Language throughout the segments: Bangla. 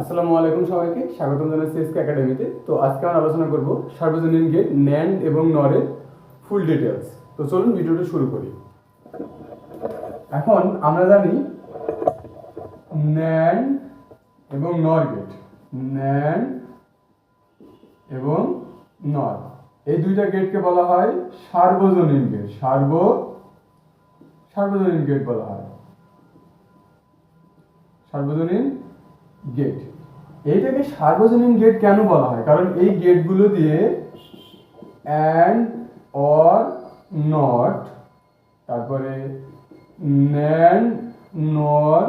আসসালামু আলাইকুম সবাইকে, স্বাগতম জানাচ্ছি এসকে একাডেমিতে। তো আজকে আমরা আলোচনা করব সার্বজনীন গেট, ন্যান্ড এবং নরের ফুল ডিটেলস তো চলুন ভিডিওটা শুরু করি। এখন আমরা জানি ন্যান্ড এবং নর গেট। ন্যান্ড এবং নর। এই দুইটা গেটকে বলা হয় সার্বজনীন গেট। সার্ব, সার্বজনীন গেট বলা হয়। সার্বজনীন গেট। এইটাকে সার্বজনীন গেট কেন বলা হয়? কারণ এই গেটগুলো দিয়ে অ্যান্ড অর নট তারপরে ন্যান নর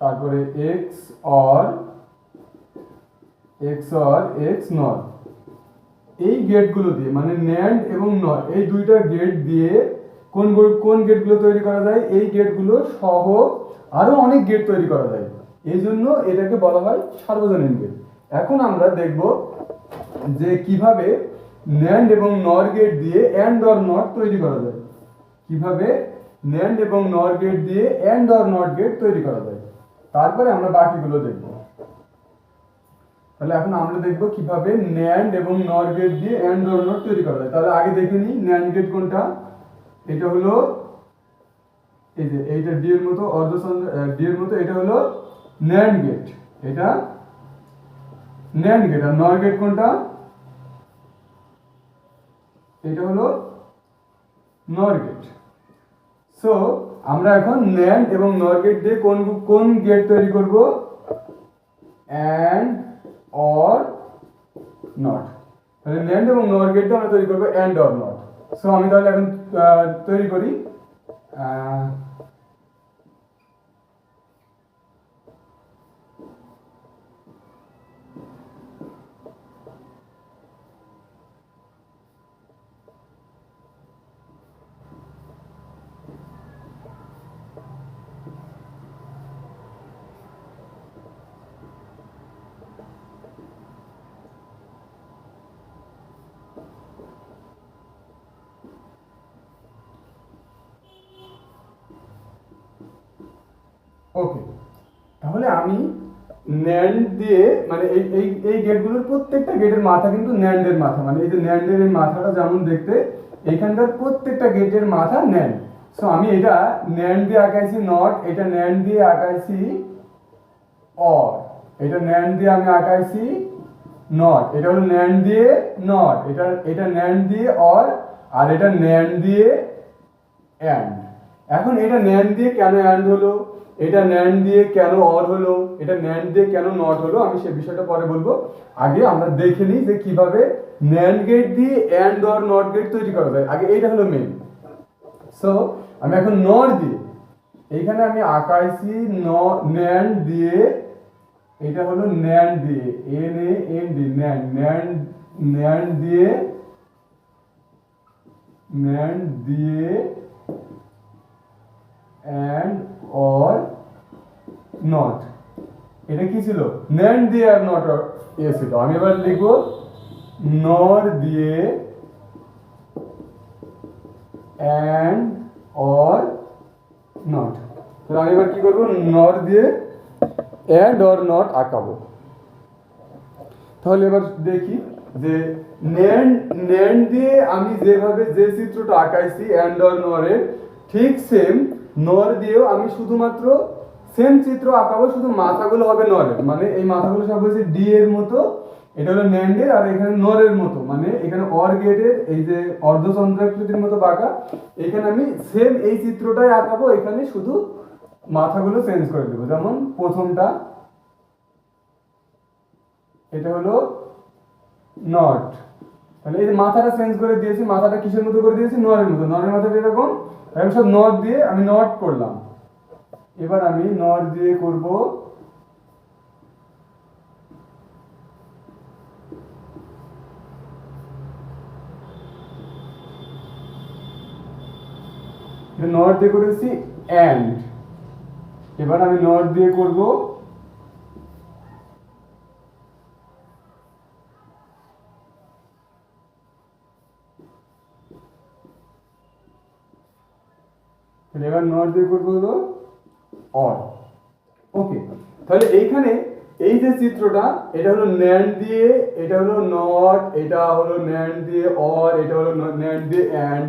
তারপরে X OR X OR X NOR এই গেটগুলো দিয়ে মানে ন্যান্ড এবং নর এই দুইটা গেট দিয়ে কোন কোন গেটগুলো তৈরি করা যায়? এই গেটগুলো সহ আরও অনেক গেট তৈরি করা যায়। এই জন্য এটাকে বলা হয় সার্বজনীন গেট এখন আমরা দেখব যে কীভাবে ন্যান্ড এবং নর গেট দিয়ে অ্যান্ড অর নট তৈরি করা যায়। কীভাবে ন্যান্ড এবং নর গেট দিয়ে অ্যান্ড অর নট গেট তৈরি করা যায়। তারপরে আমরা বাকিগুলো দেখব। তাহলে এখন আমরা দেখব কীভাবে ন্যান্ড এবং নর গেট দিয়ে অ্যান্ড অর নট তৈরি করা যায়। তাহলে আগে দেখে নিই ন্যান্ড গেট কোনটা। এটা হলো এই যে এইটা ডি এর মতো অর্ধচন্দ্র ডি এর মতো, এটা হলো ন্যান্ড গেট এটা? ন্যান্ড গেট আর নর গেট কোনটা? এটা হলো নর গেট সো আমরা এখন ন্যান্ড এবং নর গেট দিয়ে কোন কোন গেট তৈরি করব? অ্যান্ড অর নট তাহলে ন্যান্ড এবং নর গেট দিয়ে আমরা তৈরি করব অ্যান্ড অর নট সো আমি তাহলে এখন তৈরি করি ওকে তাহলে আমি ন্যান্ড দিয়ে মানে এই এই এই গেটগুলোর প্রত্যেকটা গেটের মাথা কিন্তু ন্যান্ডের মাথা মানে এই যে ন্যান্ডের এই মাথাটা যেমন দেখতে, এইখানকার প্রত্যেকটা গেটের মাথা ন্যান্ড সো আমি এটা ন্যান্ড দিয়ে আঁকাইছি নট এটা ন্যান্ড দিয়ে আঁকাইছি অর এটা ন্যান্ড দিয়ে আমি আঁকাইছি নট এটা হলো ন্যান্ড দিয়ে নট এটা এটা ন্যান্ড দিয়ে অর আর এটা ন্যান্ড দিয়ে অ্যান্ড এখন এটা ন্যান্ড দিয়ে কেন অ্যান্ড হলো? এটা ন্যান্ড দিয়ে কেন অর হলো? এটা ন্যান্ড দিয়ে কেন নট হলো? আমি সে বিষয়টা পরে বলব। আগে আমরা দেখে নিই যে কীভাবে ন্যান্ড গেট দিয়ে অ্যান্ড অর নট গেট তৈরি করা যায়। আগে এইটা হলো মেন সো আমি এখন নর দিয়ে এইখানে আমি আঁকাইছি ন ন্যান্ড দিয়ে, এটা হলো ন্যান্ড দিয়ে N A N D NAND NAND NAND দিয়ে ন্যান্ড দিয়ে অ্যান্ড অর নট এটা কি ছিল? ন্যান্ড দিয়ে আর নট এ ছিল। আমি এবার লিখব নর দিয়ে অ্যান্ড অর নট তাহলে আমি এবার কি করব? নর দিয়ে অ্যান্ড অর নট আঁকাবো। তাহলে এবার দেখি যে ন্যান্ড ন্যান্ড দিয়ে আমি যেভাবে যে চিত্রটা আঁকাইছি অ্যান্ড অর নরের ঠিক সেম নর দিয়েও আমি শুধুমাত্র সেম চিত্র আঁকাবো, শুধু মাথাগুলো হবে নরের মানে এই মাথাগুলো সব হচ্ছে ডি এর মতো, এটা হলো ন্যান্ডের আর এখানে নরের মতো। মানে এখানে অর গেটের এই যে অর্ধচন্দ্রাকৃতির মতো বাঁকা, এখানে আমি সেম এই চিত্রটাই আঁকাবো, এখানে শুধু মাথাগুলো চেঞ্জ করে দেবো। যেমন প্রথমটা, এটা হলো নট। তাহলে এই যে মাথাটা চেঞ্জ করে দিয়েছি, মাথাটা কিসের মতো করে দিয়েছি? নরের মতো। নরের মাথাটা এরকম আমি সব দিয়ে আমি নট করলাম। এবার আমি নট দিয়ে করব নট দিয়ে করেছি অ্যান্ড এবার আমি নট দিয়ে করব এবার নট দিয়ে করব হলো অর ওকে তাহলে এইখানে এই যে চিত্রটা, এটা হলো ন্যান্ড দিয়ে, এটা হলো নট এটা হলো ন্যান্ড দিয়ে অর এটা হলো ন্যান্ড দিয়ে অ্যান্ড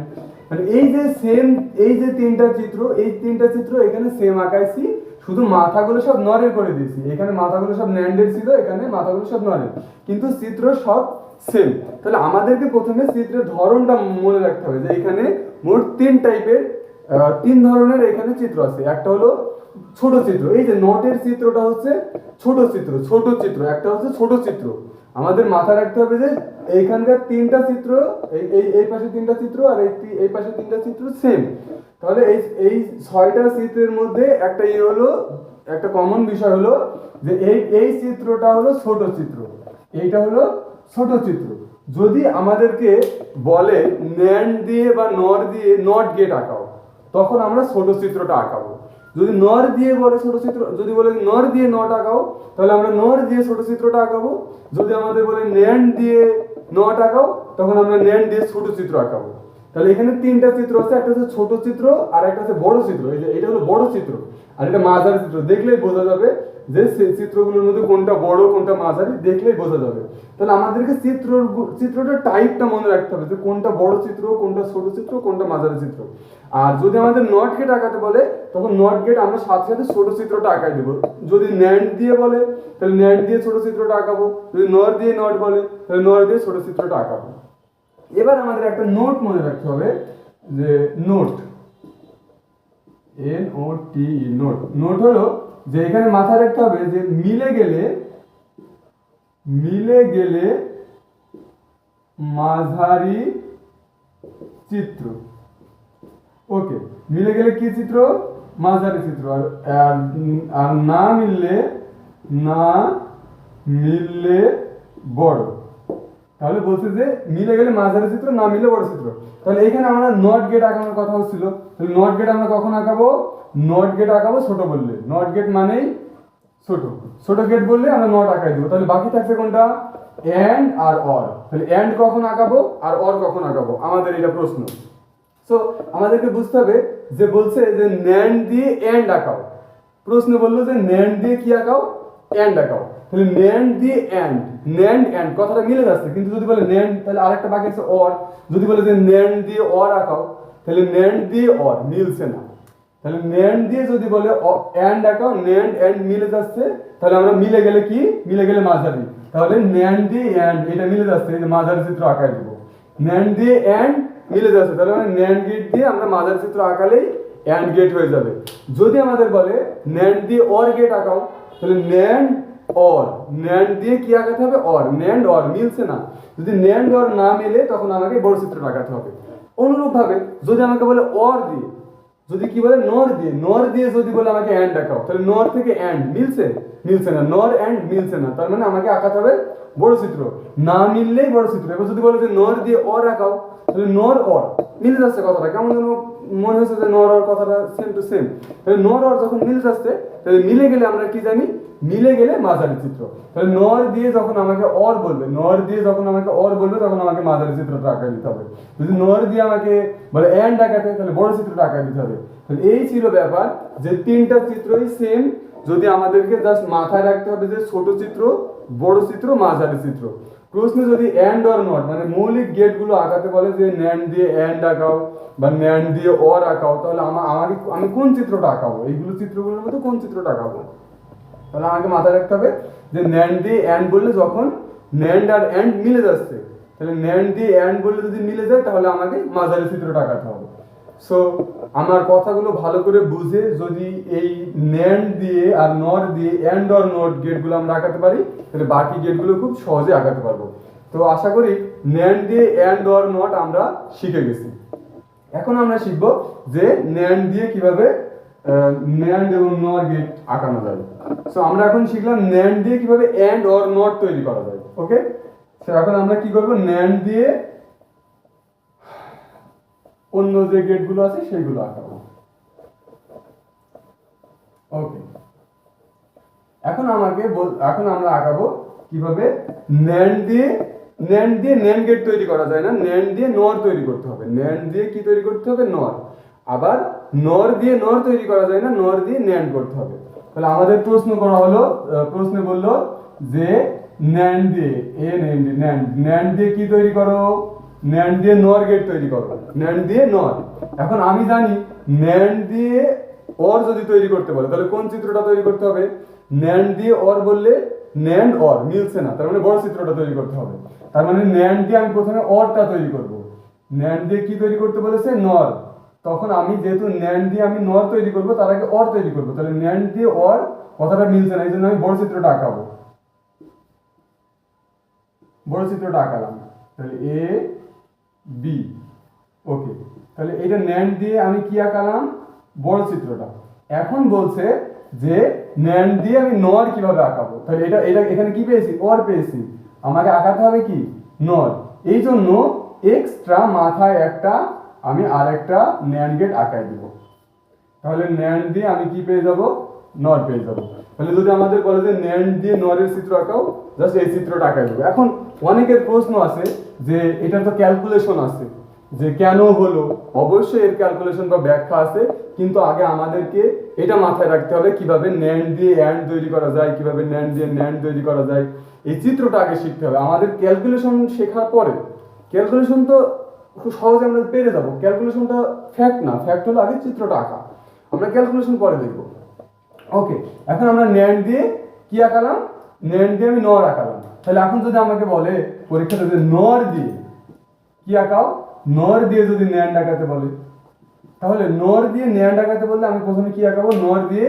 মানে এই যে সেম এই যে তিনটা চিত্র, এই তিনটা চিত্র এখানে সেম আঁকাইছি, শুধু মাথাগুলো সব নরের করে দিয়েছি। এখানে মাথাগুলো সব ন্যান্ডের ছিল, এখানে মাথাগুলো সব নরের কিন্তু চিত্র সব সেম তাহলে আমাদেরকে প্রথমে চিত্রের ধরনটা মনে রাখতে হবে যে এখানে মোট তিন টাইপের তিন ধরনের এখানে চিত্র আছে। একটা হলো ছোট চিত্র। এই যে নটের চিত্রটা হচ্ছে ছোট চিত্র ছোট চিত্র। একটা হচ্ছে ছোট চিত্র। আমাদের মাথায় রাখতে হবে যে এইখানকার তিনটা চিত্র, এই এই পাশে তিনটা চিত্র আর এই এই পাশে তিনটা চিত্র সেম তাহলে এই এই ছয়টা চিত্রের মধ্যে একটা ইয়ে হলো, একটা কমন বিষয় হলো যে এই এই চিত্রটা হলো ছোট চিত্র। এইটা হলো ছোট চিত্র। যদি আমাদেরকে বলে ন্যান্ড দিয়ে বা নর দিয়ে নট গেট আঁকাও তখন আমরা ছোট চিত্রটা আঁকাবো। যদি নর দিয়ে বলে ছোট চিত্র, যদি বলে নর দিয়ে নট আঁকাও, তাহলে আমরা নর দিয়ে ছোট চিত্রটা আঁকাবো। যদি আমাদের বলে ন্যান্ড দিয়ে নট আঁকাও, তখন আমরা ন্যান্ড দিয়ে ছোট চিত্র আঁকাবো। তাহলে এখানে তিনটা চিত্র আছে, একটা হচ্ছে ছোট চিত্র আর একটা হচ্ছে বড় চিত্র। এই যে, এটা হলো বড় চিত্র আর এটা মাঝার চিত্র। দেখলেই বোঝা যাবে যে সে- চিত্রগুলোর মধ্যে কোনটা বড়, কোনটা মাঝারি দেখলেই বোঝা যাবে। তাহলে আমাদেরকে চিত্র চিত্রটার টাইপটা মনে রাখতে হবে যে কোনটা বড় চিত্র, কোনটা ছোট চিত্র, কোনটা মাঝারি চিত্র। আর যদি আমাদের নট গেট আঁকাতে বলে, তখন নট গেট আমরা সাথে সাথে ছোট চিত্রটা আঁকাই দেবো। যদি ন্যান্ড দিয়ে বলে, তাহলে ন্যান্ড দিয়ে ছোট চিত্রটা আঁকাবো। যদি নর দিয়ে নট বলে, তাহলে নর দিয়ে ছোট চিত্রটা আঁকাবো। এবার আমাদের একটা নোট মনে রাখতে হবে যে NOT N O T NOT NOT হলো যে এখানে মাথায় রাখতে হবে যে মিলে গেলে মিলে গেলে মাঝারি চিত্র। ওকে মিলে গেলে কি চিত্র? মাঝারি চিত্র। আর, আর- না মিললে না মিললে বড়। তাহলে বলছে যে মিলে গেলে মাঝারি চিত্র, না মিলে বড় চিত্র। তাহলে এখানে আমরা নট গেট আঁকানোর কথা হচ্ছিল। তাহলে নট গেট আমরা কখন আঁকাবো? নট গেট আঁকাবো ছোট বললে। নট গেট মানেই ছোট। ছোট গেট বললে আমরা নট আঁকাই দেবো। তাহলে বাকি থাকছে কোনটা? অ্যান্ড আর অর তাহলে অ্যান্ড কখন আঁকাবো আর অর কখন আঁকাবো? আমাদের এটা প্রশ্ন। সো আমাদেরকে বুঝতে হবে যে বলছে যে ন্যান্ড দিয়ে অ্যান্ড আঁকাও। প্রশ্নে বলল যে ন্যান্ড দিয়ে কি আঁকাও? অ্যান্ড আঁকাও তাহলে ন্যান্ড দিয়ে অ্যান্ড ন্যান্ড অ্যান্ড কথাটা মিলে যাচ্ছে, কিন্তু যদি বলে ন্যান্ড তাহলে আরেকটা বাকি আছে অর যদি বলে যে ন্যান্ড দিয়ে অর আঁকাও, তাহলে ন্যান্ড দিয়ে অর মিলছে না। তাহলে ন্যান্ড দিয়ে যদি বলে অ্যান্ড আঁকাও ন্যান্ড অ্যান্ড মিলে যাচ্ছে, তাহলে আমরা মিলে গেলে কি? মিলে গেলে মাঝারি। তাহলে ন্যান্ড দিয়ে অ্যান্ড এটা মিলে যাচ্ছে, এই যে মাঝারি চিত্র আঁকাই দেবো। ন্যান্ড দিয়ে অ্যান্ড মিলে যাচ্ছে, তাহলে মানে ন্যান্ড গেট দিয়ে আমরা মাঝারি চিত্র আঁকালেই অ্যান্ড গেট হয়ে যাবে। যদি আমাদের বলে ন্যান্ড দিয়ে অর গেট আঁকাও তাহলে ন্যান্ড, অর। ন্যান্ড দিয়ে কি আঁকাতে হবে? অর। ন্যান্ড, অর মিলছে না। যদি ন্যান্ড, অর না মেলে, তখন আমাকে বড় চিত্রটা আঁকাতে হবে। অনুরূপভাবে যদি আমাকে বলে অর দিয়ে, যদি কি বলে নর দিয়ে নর দিয়ে যদি বলে আমাকে অ্যান্ড আঁকাও, তাহলে নর থেকে অ্যান্ড মিলছে? মিলছে না। নর অ্যান্ড মিলছে না। তার মানে আমাকে আঁকাতে হবে বড় চিত্র। না মিললেই বড় চিত্র। এবার যদি বলে যে নর দিয়ে অর আঁকাও, তাহলে নর অর। মিলে যাচ্ছে কথাটা। কেমন যেন মনে হচ্ছে যে নর অর কথাটা সেম টু সেম তাহলে নর অর যখন মিলে যাচ্ছে, তাহলে মিলে গেলে আমরা কি জানি? মিলে গেলে মাঝারি চিত্র। তাহলে নর দিয়ে যখন আমাকে অর বলবে, নর দিয়ে যখন আমাকে অর বলবে, তখন আমাকে মাঝারি চিত্রটা আঁকাই দিতে হবে। যদি নর দিয়ে আমাকে বলে অ্যান্ড আঁকাতে, তাহলে বড় চিত্রটা আঁকাই দিতে হবে। তাহলে এই ছিল ব্যাপার যে তিনটা চিত্রই সেম যদি আমাদেরকে জাস্ট মাথায় রাখতে হবে যে ছোট চিত্র বড় চিত্র, মাঝারি চিত্র। প্রশ্নে যদি অ্যান্ড অর নট মানে মৌলিক গেটগুলো আঁকাতে বলে যে ন্যান্ড দিয়ে অ্যান্ড আঁকাও বা ন্যান্ড দিয়ে অর আঁকাও, তাহলে আমার আমাকে, আমি কোন চিত্রটা আঁকাবো? এইগুলো চিত্রগুলোর মধ্যে কোন চিত্রটা আঁকাবো? তাহলে আমাকে মাথায় রাখতে হবে যে ন্যান্ড দিয়ে অ্যান্ড বললে যখন ন্যান্ড আর অ্যান্ড মিলে যাচ্ছে, তাহলে ন্যান্ড দিয়ে অ্যান্ড বললে যদি মিলে যায়, তাহলে আমাকে মাঝারি চিত্রটা আঁকাতে হবে। সো আমার কথাগুলো ভালো করে বুঝে যদি এই ন্যান্ড দিয়ে আর নর দিয়ে অ্যান্ড অর নট গেটগুলো আমরা আঁকাতে পারি, তাহলে বাকি গেটগুলো খুব সহজে আঁকাতে পারব। তো আশা করি ন্যান্ড দিয়ে অ্যান্ড অর নট আমরা শিখে গেছি। এখন আমরা শিখব যে ন্যান্ড দিয়ে কীভাবে ন্যান্ড এবং নর গেট আঁকানো যায়। সো আমরা এখন শিখলাম ন্যান্ড দিয়ে কীভাবে অ্যান্ড অর নট তৈরি করা যায়। ওকে সো এখন আমরা কি করব? ন্যান্ড দিয়ে অন্য যে গেটগুলো আছে সেইগুলো আঁকাবো। ওকে এখন আমাকে এখন আমরা আঁকাবো কীভাবে? ন্যান্ড দিয়ে ন্যান্ড দিয়ে ন্যান্ড গেট তৈরি করা যায় না। ন্যান্ড দিয়ে নর তৈরি করতে হবে। ন্যান্ড দিয়ে কি তৈরি করতে হবে? নর আবার নর দিয়ে নর তৈরি করা যায় না নর দিয়ে ন্যান্ড করতে হবে। তাহলে আমাদের প্রশ্ন করা হলো প্রশ্নে বলল যে ন্যান্ড দিয়ে এ ন্যান্ড ন্যান্ড ন্যান্ড দিয়ে কি তৈরি করো? ন্যান্ড দিয়ে নর গেট তৈরি করো। ন্যান্ড দিয়ে নর। এখন আমি জানি ন্যান্ড দিয়ে অর যদি তৈরি করতে বলে, তাহলে কোন চিত্রটা তৈরি করতে হবে? ন্যান্ড দিয়ে অর বললে ন্যান্ড অর, মিলছে না। তার মানে বড় চিত্রটা তৈরি করতে হবে। তার মানে ন্যান্ড দিয়ে আমি প্রথমে অরটা তৈরি করব। ন্যান্ড দিয়ে কি তৈরি করতে বলেছে? নর। তখন আমি যেহেতু ন্যান্ড দিয়ে আমি নর তৈরি করব, তার আগে অর তৈরি করব। তাহলে ন্যান্ড দিয়ে অর কথাটা মিলছে না এই জন্য আমি বড় চিত্রটা আঁকাবো। বড় চিত্রটা আঁকালাম। তাহলে এ বি ওকে তাহলে এটা ন্যান্ড দিয়ে আমি কি আঁকালাম? বড় চিত্রটা। এখন বলছে যে ন্যান্ড দিয়ে আমি নর কীভাবে আঁকাবো? তাহলে এটা এটা এখানে কি পেয়েছি? অর পেয়েছি। আমাকে আঁকাতে হবে কি? নর এই জন্য এক্সট্রা মাথায় একটা আমি আরেকটা ন্যান্ড গেট আঁকাই দিব। তাহলে ন্যান্ড দিয়ে আমি কি পেয়ে যাব? নর পেয়ে যাব। তাহলে যদি আমাদের বলে যে ন্যান্ড দিয়ে নরের চিত্র আঁকাও জাস্ট এই চিত্রটা আঁকাই দেবো। এখন অনেকের প্রশ্ন আছে যে এটা তো ক্যালকুলেশন আছে। যে কেন হলো? অবশ্যই এর ক্যালকুলেশন বা ব্যাখ্যা আছে, কিন্তু আগে আমাদেরকে এটা মাথায় রাখতে হবে, কীভাবে ন্যান্ড দিয়ে অ্যান্ড তৈরি করা যায়, কীভাবে ন্যান্ড দিয়ে ন্যান্ড তৈরি করা যায়। এই চিত্রটা আগে শিখতে হবে। আমাদের ক্যালকুলেশন শেখার পরে ক্যালকুলেশন তো খুব সহজে আমরা পেরে যাব। ক্যালকুলেশনটা ফ্যাক্ট না ফ্যাক্ট হলো আগে চিত্রটা আঁকা। আমরা ক্যালকুলেশন পরে দেখব। ওকে এখন আমরা ন্যান্ড দিয়ে কি আঁকালাম? ন্যান্ড দিয়ে আমি নর আঁকালাম। তাহলে এখন যদি আমাকে বলে পরীক্ষাতে যে নর দিয়ে, কি আঁকাও? নর দিয়ে যদি ন্যান্ড আঁকাতে বলে, তাহলে নর দিয়ে ন্যান ডাকাতে বললে আমি প্রথমে কি আঁকাবো? নর দিয়ে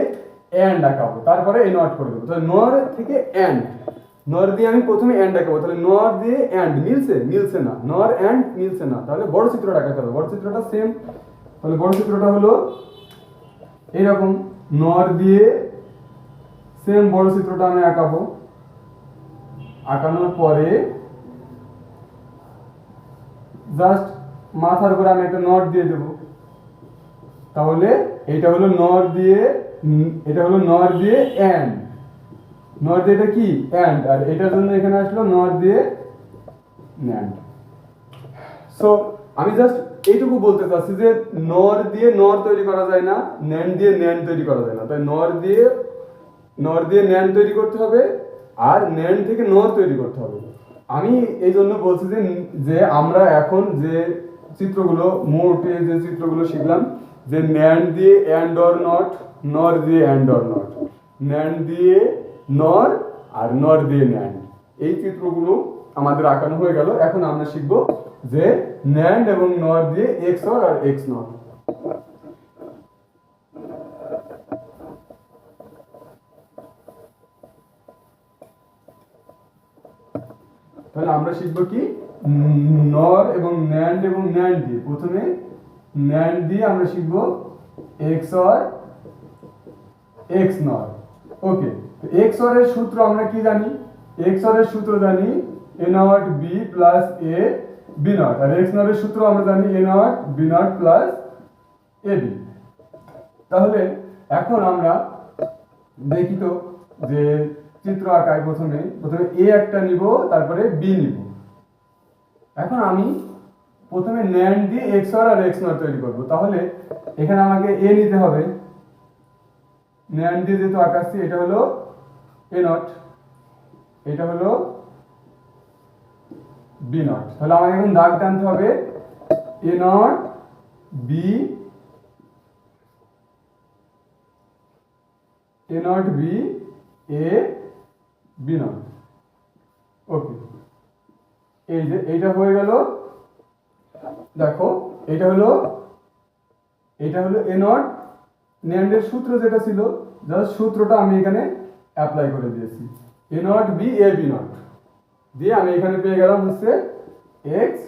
অ্যান্ড আঁকাবো। তারপরে এই নট করে দেবো। তাহলে নর থেকে অ্যান্ড নর দিয়ে আমি প্রথমে অ্যান্ড আঁকাবো। তাহলে নর দিয়ে অ্যান্ড মিলছে? মিলছে না। নর অ্যান্ড মিলছে না। তাহলে বড় চিত্রটা আঁকাতে হবে। বড় চিত্রটা সেম তাহলে বড় চিত্রটা হলো এইরকম। নর দিয়ে সেম বড় চিত্রটা আমি আঁকাবো। আঁকানোর পরে জাস্ট মাথার উপরে আমি একটা নট দিয়ে দেবো। তাহলে এটা হলো নর দিয়ে, এটা হলো নর দিয়ে অ্যান্ড নর দিয়ে এটা কি? অ্যান্ড আর এটার জন্য এখানে আসলো নর দিয়ে ন্যান্ড সো আমি জাস্ট এইটুকু বলতে চাচ্ছি যে নর দিয়ে নর তৈরি করা যায় না ন্যান দিয়ে ন্যান তৈরি করা যায় না। তাই নর দিয়ে নর দিয়ে ন্যান তৈরি করতে হবে। আর ন্যান থেকে নর তৈরি করতে হবে। আমি এই জন্য বলছি যে যে আমরা এখন যে চিত্রগুলো মোটে যে চিত্রগুলো শিখলাম, যে ন্যান্ড দিয়ে অ্যান্ড অর নট নর দিয়ে অ্যান্ড অর নট ন্যান দিয়ে নর আর নর দিয়ে ন্যান্ড এই চিত্রগুলো আমাদের আঁকানো হয়ে গেল। এখন আমরা শিখব যে ন্যান্ড এবং নর দিয়ে এক্স অর আর এক্স নট তাহলে আমরা শিখব কি? নর এবং ন্যান্ড এবং ন্যান্ড দিয়ে। প্রথমে ন্যান্ড দিয়ে আমরা শিখব এক্স অর এক্স নর ওকে তো এক্স অর এর সূত্র আমরা কি জানি? এক্স অর এর সূত্র জানি A NOT B plus A B NOT R X NOT এর সূত্র আমরা জানি A NOT B NOT plus A B তাহলে এখন আমরা দেখি তো যে চিত্র আঁকায় প্রথমে প্রথমে এ একটা নিব, তারপরে বি নিব। এখন আমি প্রথমে ন্যান্ড দিয়ে এক্স আর এক্স নট তৈরি করব। তাহলে এখানে আমাকে এ নিতে হবে। ন্যান্ড দিয়ে যেহেতু আঁকাচ্ছি, এটা হলো এ নট, এটা হলো বি নট। তাহলে আমাকে এখন দাগ টানতে হবে। A NOT, B, A NOT, B, A B NOT okay. এই যে এইটা হয়ে গেল। দেখো এটা হলো এটা হলো এ নট ন্যান্ডের সূত্র যেটা ছিল জাস্ট সূত্রটা আমি এখানে অ্যাপ্লাই করে দিয়েছি। A NOT B A B NOT দিয়ে আমি এখানে পেয়ে গেলাম হচ্ছে এক্স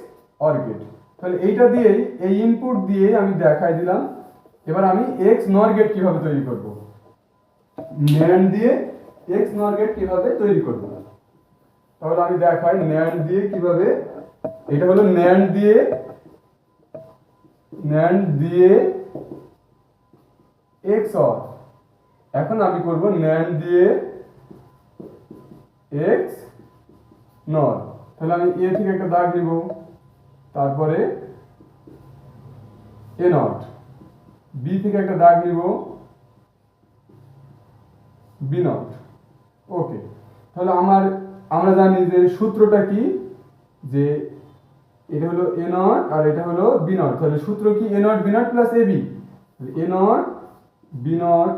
অর্গেট। তাহলে এইটা দিয়েই, এই ইনপুট দিয়ে আমি দেখাই দিলাম। এবার আমি এক্স নর গেট কীভাবে তৈরি করব? ন্যান্ড দিয়ে এক্স নর গেট কীভাবে তৈরি করব? তাহলে আমি দেখাই ন্যান্ড দিয়ে কীভাবে, এটা হলো ন্যান্ড দিয়ে ন্যান্ড দিয়ে এক্স অর এখন আমি করব ন্যান্ড দিয়ে এক্স নর তাহলে আমি এ থেকে একটা দাগ নিব, তারপরে এ নট। বি থেকে একটা দাগ নিব বি নট। ওকে তাহলে আমার, আমরা জানি যে সূত্রটা কি? যে এটা হলো এ নট আর এটা হলো বি নট তাহলে সূত্র কি A NOT B NOT plus A B A NOT B NOT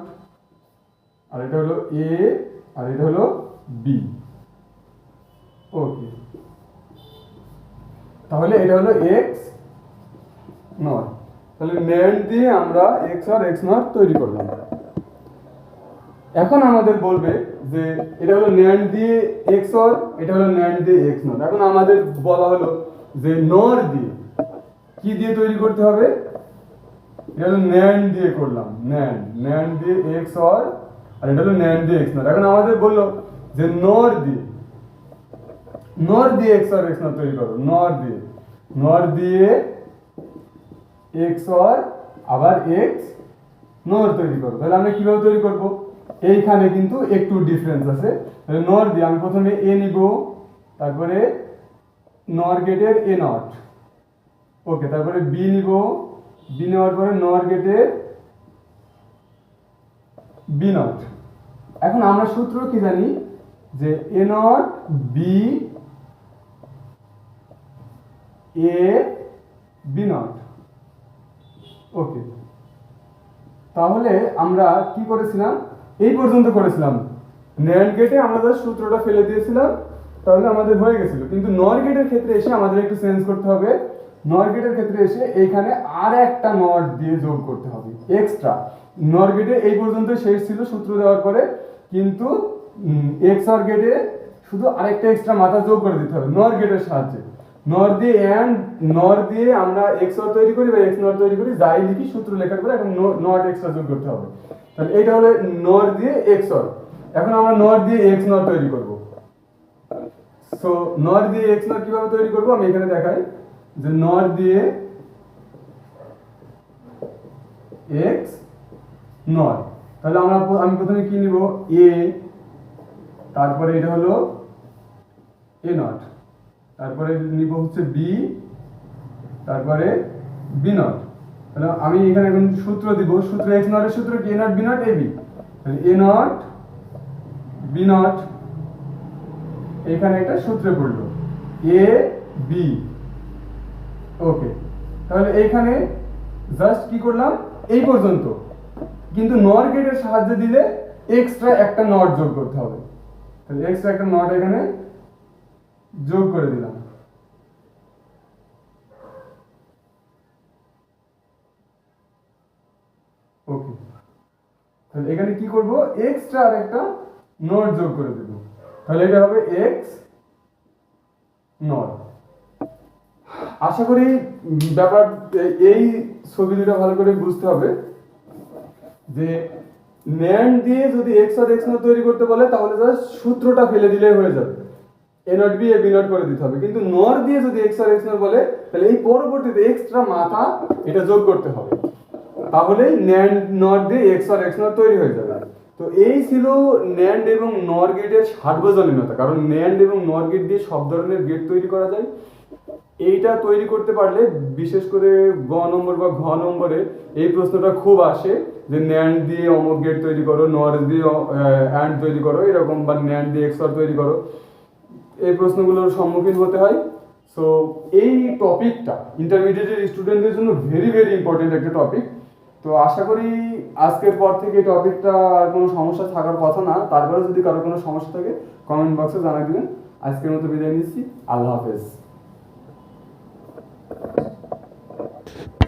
আর এটা হলো এ আর এটা হলো বি ওকে তাহলে এটা হলো এক্স নট তাহলে ন্যান্ড দিয়ে আমরা এক্স আর এক্স নট তৈরি করলাম। এখন আমাদের বলবে যে এটা হলো ন্যান্ড দিয়ে এক্স অর এটা হলো ন্যান্ড দিয়ে এক্স নট। এখন আমাদের বলা হলো যে নর দিয়ে কি দিয়ে তৈরি করতে হবে? এটা হলো ন্যান্ড দিয়ে করলাম ন্যান্ড ন্যান্ড দিয়ে এক্স অর আর এটা হলো ন্যান্ড দিয়ে এক্স নট। এখন আমাদের বলল যে নর দিয়ে নর দিয়ে এক্স অর এক্স নট তৈরি করো, নর দিয়ে নর দিয়ে এক্স অর আবার এক্স নর তৈরি করো। তাহলে আমরা কীভাবে তৈরি করব? এইখানে কিন্তু একটু ডিফারেন্স আছে। নর দিয়ে আমি প্রথমে এ নিব, তারপরে নর গেটের এ নট ওকে তারপরে বি নিব বি নেওয়ার পরে নর গেটের বি নট এখন আমরা সূত্র কি জানি? যে A not B A B not okay তাহলে আমরা কি করেছিলাম? এই পর্যন্ত করেছিলাম। ন্যান্ড গেটে আমরা সূত্রটা ফেলে দিয়েছিলাম, তাহলে আমাদের হয়ে গেছিল। কিন্তু নর গেটের ক্ষেত্রে এসে আমাদের একটু চেঞ্জ করতে হবে। নর গেটের ক্ষেত্রে এসে এইখানে আর একটা নট দিয়ে যোগ করতে হবে এক্সট্রা নর গেটে এই পর্যন্ত শেষ ছিল সূত্র দেওয়ার পরে, কিন্তু এক্স অর গেটে শুধু আরেকটা এক্সট্রা মাথা যোগ করে দিতে হবে নর গেটের সাহায্যে। নর দিয়ে অ্যান্ড নর দিয়ে আমরা এক্স অর তৈরি করি বা এক্স নট তৈরি করি, যাই লিখি সূত্র লেখার পরে এখন নট এক্সট্রা যোগ করতে হবে। তাহলে এটা হলো নর দিয়ে এক্স অর এখন আমরা নর দিয়ে এক্স নট তৈরি করব। সো নর দিয়ে এক্স নট কীভাবে তৈরি করব? আমি এখানে দেখাই। যে নর দিয়ে এক্স নট তাহলে আমরা আমি প্রথমে কি নিব? এ তারপরে এটা হলো এ নট। তারপরে নিব হচ্ছে বি তারপরে বি নট তাহলে আমি এখানে এখন সূত্র দিব, সূত্র এক্স নটের সূত্র কি? A not B not A B A not B not এখানে একটা সূত্রে পড়ল। এ বি ওকে তাহলে এইখানে জাস্ট কি করলাম? এই পর্যন্ত। কিন্তু নর গেটের সাহায্য দিলে এক্সট্রা একটা নট যোগ করতে হবে। তাহলে এক্সট্রা একটা নট এখানে যোগ করে দিলাম। ওকে। তাহলে এখানে কি করব? এক্সট্রা আর একটা নট যোগ করে দেব। তাহলে এটা হবে এক্স নট আশা করি ব্যাপার, এই ছবি দুটো ভালো করে বুঝতে হবে যে ন্যান্ড দিয়ে যদি এক্স আর এক্স নট তৈরি করতে বলে, তাহলে জাস্ট সূত্রটা ফেলে দিলেই হয়ে যাবে। A not B A B not করে দিতে হবে। কিন্তু নর দিয়ে যদি এক্স আর এক্স নট বলে, তাহলে এই পরবর্তীতে এক্সট্রা মাথা এটা যোগ করতে হবে। তাহলেই ন্যান্ড নট দিয়ে এক্স আর এক্স নট তৈরি হয়ে যাবে। তো এই ছিল ন্যান্ড এবং নর গেটের সার্বজনীনতা। কারণ ন্যান্ড এবং নর গেট দিয়ে সব ধরনের গেট তৈরি করা যায়। এইটা তৈরি করতে পারলে, বিশেষ করে গ নম্বর বা ঘ নম্বরে এই প্রশ্নটা খুব আসে যে ন্যান্ড দিয়ে অমুক গেট তৈরি করো নর দিয়ে অ্যান্ড তৈরি করো, এরকম বা ন্যান্ড দিয়ে এক্সর তৈরি করো। এই প্রশ্নগুলোর সম্মুখীন হতে হয়। সো এই টপিকটা ইন্টারমিডিয়েটের স্টুডেন্টদের জন্য ভেরি ভেরি ইম্পর্টেন্ট একটা টপিক তো আশা করি আজকের পর থেকে টপিকটা আর কোনো সমস্যা থাকার কথা না। তারপরে যদি কারও কোনো সমস্যা থাকে কমেন্ট বক্সে জানাই দিবেন। আজকের মতো বিদায় নিচ্ছি। আল্লাহ হাফেজ।